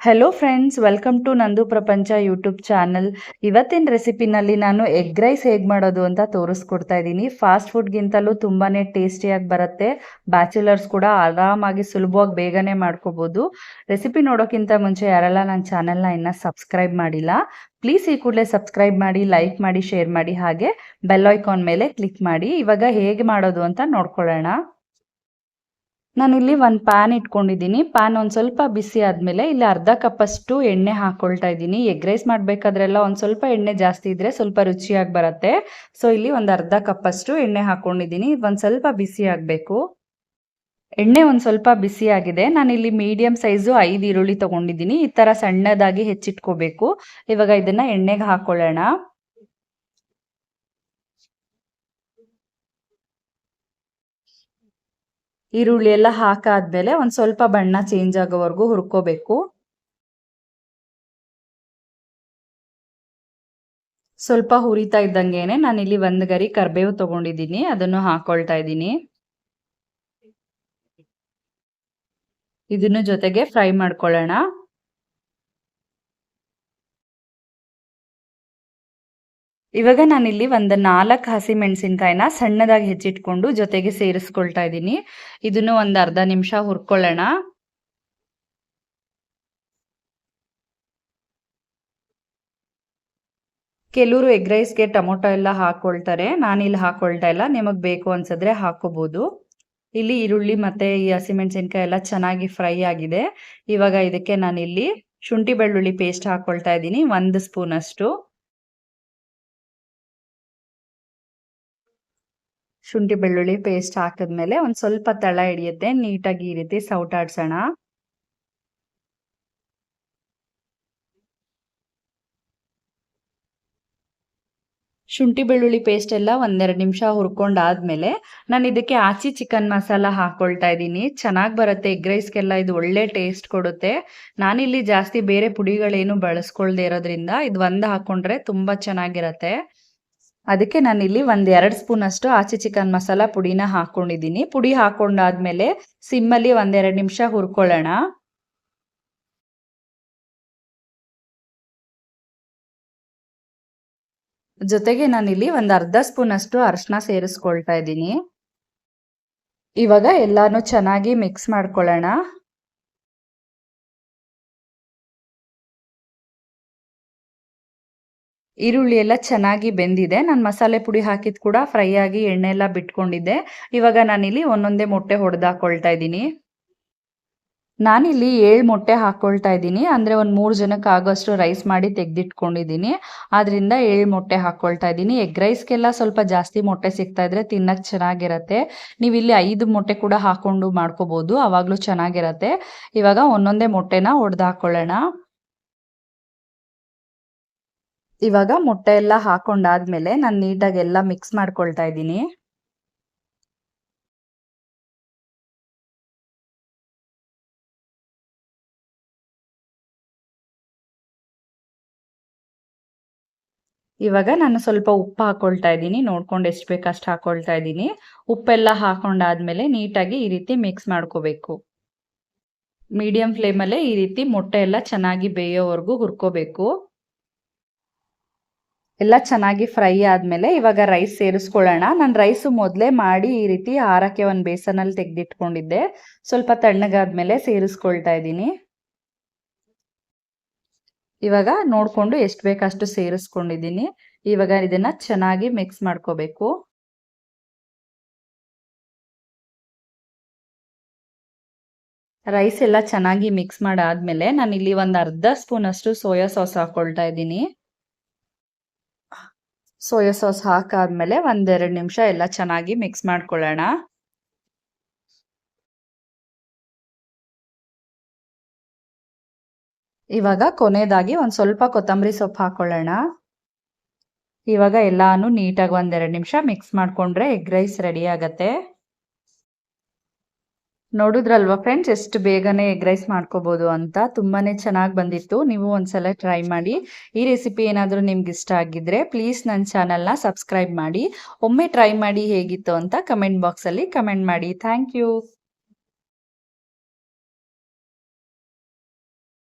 Hello friends welcome to ನಂದು ಪ್ರಪಂಚ YouTube channel ಇವತ್ತಿನ ರೆಸಿಪಿನಲ್ಲಿ ನಾನು ಎಗ್ ರೈಸ್ ಹೇಗೆ ಮಾಡೋದು ಅಂತ ತೋರಿಸ್ಕೊಡ್ತಾ ಇದ್ದೀನಿ. ಫಾಸ್ಟ್ ಫುಡ್ಗಿಂತಲೂ ತುಂಬಾ ಟೇಸ್ಟಿಯಾಗಿ ಬರುತ್ತೆ. ಬ್ಯಾಚುಲರ್ಸ್ ಕೂಡ ಆರಾಮಾಗಿ ಸುಲಭವಾಗಿ ಬೇಗನೆ ಮಾಡ್ಕೋಬೋದು. ರೆಸಿಪಿ ನೋಡೋಕ್ಕಿಂತ ಮುಂಚೆ ಯಾರೆಲ್ಲ ನನ್ನ ಚಾನಲ್ನ ಇನ್ನೂ ಸಬ್ಸ್ಕ್ರೈಬ್ ಮಾಡಿಲ್ಲ ಪ್ಲೀಸ್ ಈ ಕೂಡಲೇ ಸಬ್ಸ್ಕ್ರೈಬ್ ಮಾಡಿ ಲೈಕ್ ಮಾಡಿ ಶೇರ್ ಮಾಡಿ ಹಾಗೆ ಬೆಲ್ ಐಕಾನ್ ಮೇಲೆ ಕ್ಲಿಕ್ ಮಾಡಿ. ಇವಾಗ ಹೇಗೆ ಮಾಡೋದು ಅಂತ ನೋಡ್ಕೊಳ್ಳೋಣ. ನಾನಿಲ್ಲಿ ಒಂದು ಪ್ಯಾನ್ ಇಟ್ಕೊಂಡಿದ್ದೀನಿ. ಪ್ಯಾನ್ ಒಂದು ಸ್ವಲ್ಪ ಬಿಸಿ ಆದಮೇಲೆ ಇಲ್ಲಿ ಅರ್ಧ ಕಪ್ಪಷ್ಟು ಎಣ್ಣೆ ಹಾಕ್ಕೊಳ್ತಾ ಇದ್ದೀನಿ. ಎಗ್ ರೈಸ್ ಮಾಡಬೇಕಾದ್ರೆಲ್ಲ ಒಂದು ಸ್ವಲ್ಪ ಎಣ್ಣೆ ಜಾಸ್ತಿ ಇದ್ದರೆ ಸ್ವಲ್ಪ ರುಚಿಯಾಗಿ ಬರುತ್ತೆ. ಸೊ ಇಲ್ಲಿ ಒಂದು ಅರ್ಧ ಕಪ್ಪಷ್ಟು ಎಣ್ಣೆ ಹಾಕ್ಕೊಂಡಿದ್ದೀನಿ ಒಂದು ಸ್ವಲ್ಪ ಬಿಸಿ ಆಗಬೇಕು. ಎಣ್ಣೆ ಒಂದು ಸ್ವಲ್ಪ ಬಿಸಿಯಾಗಿದೆ ನಾನಿಲ್ಲಿ ಮೀಡಿಯಂ ಸೈಜು ಐದು ಈರುಳ್ಳಿ ತೊಗೊಂಡಿದ್ದೀನಿ. ಈ ಥರ ಸಣ್ಣದಾಗಿ ಹೆಚ್ಚಿಟ್ಕೋಬೇಕು. ಇವಾಗ ಇದನ್ನು ಎಣ್ಣೆಗೆ ಹಾಕ್ಕೊಳ್ಳೋಣ ಈರುಳ್ಳಿ ಎಲ್ಲ ಹಾಕಾದ್ಮೇಲೆ ಒಂದು ಸ್ವಲ್ಪ ಬಣ್ಣ ಚೇಂಜ್ ಆಗೋವರೆಗೂ ಹುರ್ಕೋಬೇಕು. ಸ್ವಲ್ಪ ಹುರಿತಾ ಇದ್ದಂಗೆನೆ ನಾನಿಲ್ಲಿ ಒಂದು ಗರಿ ಕರ್ಬೇವು ತಗೊಂಡಿದ್ದೀನಿ, ಅದನ್ನು ಹಾಕೊಳ್ತಾ ಇದ್ದೀನಿ. ಇದನ್ನು ಜೊತೆಗೆ ಫ್ರೈ ಮಾಡ್ಕೊಳ್ಳೋಣ. ಇವಾಗ ನಾನಿಲ್ಲಿ ಒಂದು ನಾಲ್ಕು ಹಸಿ ಮೆಣಸಿನ್ಕಾಯಿನ ಸಣ್ಣದಾಗಿ ಹೆಚ್ಚಿಟ್ಕೊಂಡು ಜೊತೆಗೆ ಸೇರಿಸ್ಕೊಳ್ತಾ ಇದ್ದೀನಿ. ಇದನ್ನು ಒಂದು ಅರ್ಧ ನಿಮಿಷ ಹುರ್ಕೊಳ್ಳೋಣ. ಕೆಲವರು ಎಗ್ ರೈಸ್ಗೆ ಟೊಮೊಟೊ ಎಲ್ಲ ಹಾಕೊಳ್ತಾರೆ. ನಾನಿಲ್ಲಿ ಹಾಕೊಳ್ತಾ ಇಲ್ಲ. ನಿಮಗೆ ಬೇಕು ಅನ್ಸಿದ್ರೆ ಹಾಕೋಬಹುದು ಇಲ್ಲಿ ಈರುಳ್ಳಿ ಮತ್ತೆ ಈ ಹಸಿಮೆಣಸಿನ್ಕಾಯಿ ಎಲ್ಲ ಚೆನ್ನಾಗಿ ಫ್ರೈ ಆಗಿದೆ. ಇವಾಗ ಇದಕ್ಕೆ ನಾನಿಲ್ಲಿ ಶುಂಠಿ ಬೆಳ್ಳುಳ್ಳಿ ಪೇಸ್ಟ್ ಹಾಕೊಳ್ತಾ ಇದ್ದೀನಿ. ಒಂದು ಸ್ಪೂನ್ ಅಷ್ಟು ಶುಂಠಿ ಬೆಳ್ಳುಳ್ಳಿ ಪೇಸ್ಟ್ ಹಾಕಿದ್ಮೇಲೆ ಒಂದ್ ಸ್ವಲ್ಪ ತಳ ಹಿಡಿಯುತ್ತೆ, ನೀಟಾಗಿ ಈ ರೀತಿ ಸೌಟಾಡ್ಸೋಣ ಶುಂಠಿ ಬೆಳ್ಳುಳ್ಳಿ ಪೇಸ್ಟ್ ಎಲ್ಲ ಒಂದೆರಡು ನಿಮಿಷ ಹುರ್ಕೊಂಡಾದ್ಮೇಲೆ ನಾನು ಇದಕ್ಕೆ ಆಚಿ ಚಿಕನ್ ಮಸಾಲ ಹಾಕೊಳ್ತಾ ಇದ್ದೀನಿ. ಚೆನ್ನಾಗಿ ಬರುತ್ತೆ ಎಗ್ ರೈಸ್ಗೆಲ್ಲ ಇದು ಒಳ್ಳೆ ಟೇಸ್ಟ್ ಕೊಡುತ್ತೆ. ನಾನಿಲ್ಲಿ ಜಾಸ್ತಿ ಬೇರೆ ಪುಡಿಗಳೇನು ಬಳಸ್ಕೊಳ್ದೆ ಇರೋದ್ರಿಂದ ಇದು ಒಂದು ಹಾಕ್ಕೊಂಡ್ರೆ ತುಂಬ ಚೆನ್ನಾಗಿರತ್ತೆ. ಅದಕ್ಕೆ ನಾನಿಲ್ಲಿ ಒಂದು ಎರಡು ಸ್ಪೂನ್ ಅಷ್ಟು ಆಚೆ ಚಿಕನ್ ಮಸಾಲ ಪುಡಿನ ಹಾಕ್ಕೊಂಡಿದ್ದೀನಿ ಪುಡಿ ಹಾಕೊಂಡಾದ್ಮೇಲೆ ಸಿಮ್ಮಲ್ಲಿ ಒಂದೆರಡು ನಿಮಿಷ ಹುರ್ಕೊಳ್ಳೋಣ. ಜೊತೆಗೆ ನಾನಿಲ್ಲಿ ಒಂದು ಅರ್ಧ ಸ್ಪೂನ್ ಅಷ್ಟು ಅರಿಶಿನ ಸೇರಿಸ್ಕೊಳ್ತಾ ಇದ್ದೀನಿ. ಇವಾಗ ಎಲ್ಲಾನು ಚೆನ್ನಾಗಿ ಮಿಕ್ಸ್ ಮಾಡ್ಕೊಳ್ಳೋಣ. ಈರುಳ್ಳಿ ಎಲ್ಲ ಚೆನ್ನಾಗಿ ಬೆಂದಿದೆ. ನಾನು ಮಸಾಲೆ ಪುಡಿ ಹಾಕಿದ್ ಕೂಡ ಫ್ರೈ ಆಗಿ ಎಣ್ಣೆ ಎಲ್ಲ ಬಿಟ್ಕೊಂಡಿದ್ದೆ. ಇವಾಗ ನಾನಿಲ್ಲಿ ಒಂದೊಂದೇ ಮೊಟ್ಟೆ ಹೊಡೆದಾಕೊಳ್ತಾ ಇದ್ದೀನಿ. ನಾನಿಲ್ಲಿ ಏಳು ಮೊಟ್ಟೆ ಹಾಕ್ಕೊಳ್ತಾ ಇದ್ದೀನಿ. ಅಂದರೆ ಒಂದು ಮೂರು ಜನಕ್ಕೆ ಆಗೋಷ್ಟು ರೈಸ್ ಮಾಡಿ ತೆಗೆದಿಟ್ಕೊಂಡಿದ್ದೀನಿ. ಆದ್ದರಿಂದ ಏಳು ಮೊಟ್ಟೆ ಹಾಕ್ಕೊಳ್ತಾ ಇದ್ದೀನಿ. ಎಗ್ ರೈಸ್ಗೆಲ್ಲ ಸ್ವಲ್ಪ ಜಾಸ್ತಿ ಮೊಟ್ಟೆ ಸಿಗ್ತಾ ಇದ್ರೆ ತಿನ್ನಕ್ಕೆ ಚೆನ್ನಾಗಿರತ್ತೆ. ನೀವು ಇಲ್ಲಿ ಐದು ಮೊಟ್ಟೆ ಕೂಡ ಹಾಕ್ಕೊಂಡು ಮಾಡ್ಕೋಬೋದು. ಆವಾಗಲೂ ಚೆನ್ನಾಗಿರತ್ತೆ. ಇವಾಗ ಒಂದೊಂದೇ ಮೊಟ್ಟೆನ ಹೊಡೆದು ಹಾಕ್ಕೊಳ್ಳೋಣ ಇವಾಗ ಮೊಟ್ಟೆ ಎಲ್ಲ ಹಾಕೊಂಡಾದ್ಮೇಲೆ ನಾನು ನೀಟಾಗಿ ಎಲ್ಲ ಮಿಕ್ಸ್ ಮಾಡ್ಕೊಳ್ತಾ ಇದ್ದೀನಿ. ಇವಾಗ ನಾನು ಸ್ವಲ್ಪ ಉಪ್ಪು ಹಾಕೊಳ್ತಾ ಇದ್ದೀನಿ. ನೋಡ್ಕೊಂಡು ಎಷ್ಟು ಬೇಕಷ್ಟು ಹಾಕೊಳ್ತಾ ಇದ್ದೀನಿ. ಉಪ್ಪೆಲ್ಲ ಹಾಕೊಂಡಾದ್ಮೇಲೆ ನೀಟಾಗಿ ಈ ರೀತಿ ಮಿಕ್ಸ್ ಮಾಡ್ಕೋಬೇಕು. ಮೀಡಿಯಂ ಫ್ಲೇಮಲ್ಲೇ ಈ ರೀತಿ ಮೊಟ್ಟೆ ಎಲ್ಲ ಚೆನ್ನಾಗಿ ಬೇಯೋವರೆಗೂ ಹುರ್ಕೋಬೇಕು. ಎಲ್ಲ ಚೆನ್ನಾಗಿ ಫ್ರೈ ಆದಮೇಲೆ ಇವಾಗ ರೈಸ್ ಸೇರಿಸ್ಕೊಳ್ಳೋಣ. ನಾನು ರೈಸು ಮೊದಲೇ ಮಾಡಿ ಈ ರೀತಿ ಆರಕ್ಕೆ ಒಂದು ಬೇಸನಲ್ಲಿ ತೆಗೆದಿಟ್ಕೊಂಡಿದ್ದೆ. ಸ್ವಲ್ಪ ತಣ್ಣಗಾದ್ಮೇಲೆ ಸೇರಿಸ್ಕೊಳ್ತಾ ಇದ್ದೀನಿ. ಇವಾಗ ನೋಡಿಕೊಂಡು ಎಷ್ಟು ಬೇಕಷ್ಟು ಸೇರಿಸ್ಕೊಂಡಿದ್ದೀನಿ. ಇವಾಗ ಇದನ್ನ ಚೆನ್ನಾಗಿ ಮಿಕ್ಸ್ ಮಾಡ್ಕೋಬೇಕು. ರೈಸ್ ಎಲ್ಲ ಚೆನ್ನಾಗಿ ಮಿಕ್ಸ್ ಮಾಡಾದ್ಮೇಲೆ ನಾನು ಇಲ್ಲಿ ಒಂದು ಅರ್ಧ ಸ್ಪೂನ್ ಅಷ್ಟು ಸೋಯಾ ಸಾಸ್ ಹಾಕೊಳ್ತಾ ಇದ್ದೀನಿ. ಸೋಯಾ ಸಾಸ್ ಹಾಕಾದ್ಮೇಲೆ ಒಂದೆರಡು ನಿಮಿಷ ಎಲ್ಲ ಚೆನ್ನಾಗಿ ಮಿಕ್ಸ್ ಮಾಡ್ಕೊಳ್ಳೋಣ. ಇವಾಗ ಕೊನೆಯದಾಗಿ ಒಂದು ಸ್ವಲ್ಪ ಕೊತ್ತಂಬರಿ ಸೊಪ್ಪು ಹಾಕೊಳ್ಳೋಣ. ಇವಾಗ ಎಲ್ಲಾನು ನೀಟಾಗಿ ಒಂದೆರಡು ನಿಮಿಷ ಮಿಕ್ಸ್ ಮಾಡಿಕೊಂಡ್ರೆ ಎಗ್ ರೈಸ್ ರೆಡಿ ಆಗತ್ತೆ. ನೋಡಿದ್ರಲ್ವಾ ಫ್ರೆಂಡ್ಸ್ ಎಷ್ಟು ಬೇಗನೆ ಎಗ್ ರೈಸ್ ಮಾಡ್ಕೋಬೋದು ಅಂತ ತುಂಬಾ ಚೆನ್ನಾಗಿ ಬಂದಿತ್ತು. ನೀವು ಒಂದ್ಸಲ ಟ್ರೈ ಮಾಡಿ. ಈ ರೆಸಿಪಿ ಏನಾದರೂ ನಿಮ್ಗೆ ಇಷ್ಟ ಆಗಿದ್ರೆ ಪ್ಲೀಸ್ ನನ್ನ ಚಾನಲ್ನ ಸಬ್ಸ್ಕ್ರೈಬ್ ಮಾಡಿ. ಒಮ್ಮೆ ಟ್ರೈ ಮಾಡಿ ಹೇಗಿತ್ತು ಅಂತ ಕಮೆಂಟ್ ಬಾಕ್ಸಲ್ಲಿ ಕಮೆಂಟ್ ಮಾಡಿ. Thank you